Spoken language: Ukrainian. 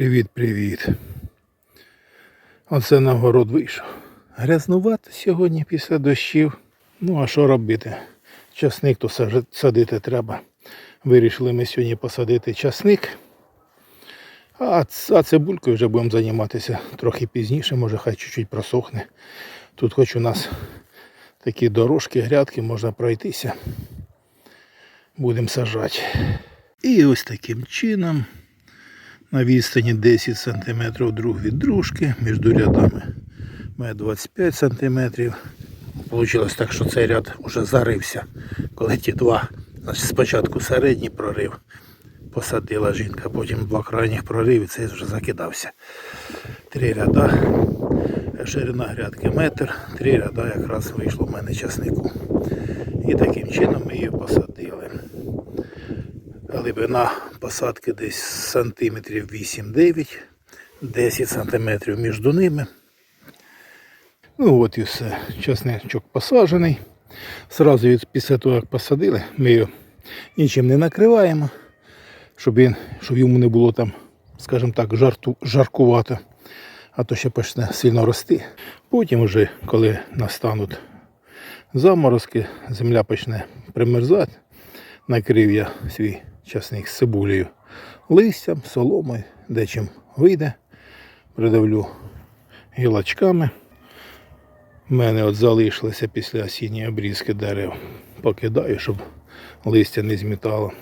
Привіт-привіт. Оце на город вийшов. Грязнувато сьогодні після дощів. Ну а що робити? Часник то садити треба. Вирішили ми сьогодні посадити часник. А цибулькою вже будемо займатися трохи пізніше, може хай чуть-чуть просохне. Тут хоч у нас такі дорожки, грядки, можна пройтися. Будемо сажати. І ось таким чином на відстані 10 см друг від дружки, між рядами має 25 см. Получилось так, що цей ряд вже зарився. Коли ті два, значить спочатку середній прорив посадила жінка, потім два крайніх прорив і цей вже закидався. Три ряда, ширина грядки метр, три ряда якраз вийшло в мене часнику. І таким чином ми її посадили. Глибина посадки десь сантиметрів 8-9, 10 сантиметрів між ними. Ну от і все. Часничок посаджений. Сразу після того, як посадили, ми його нічим не накриваємо, щоб, він, щоб йому не було там, скажімо так, жарту, жаркувато, а то ще почне сильно рости. Потім вже, коли настануть заморозки, земля почне примерзати, накрив я свій часник з цибулею листям, соломою, де чим вийде, придавлю гілочками. У мене от залишилося після осінньої обрізки дерев. Покидаю, щоб листя не змітало.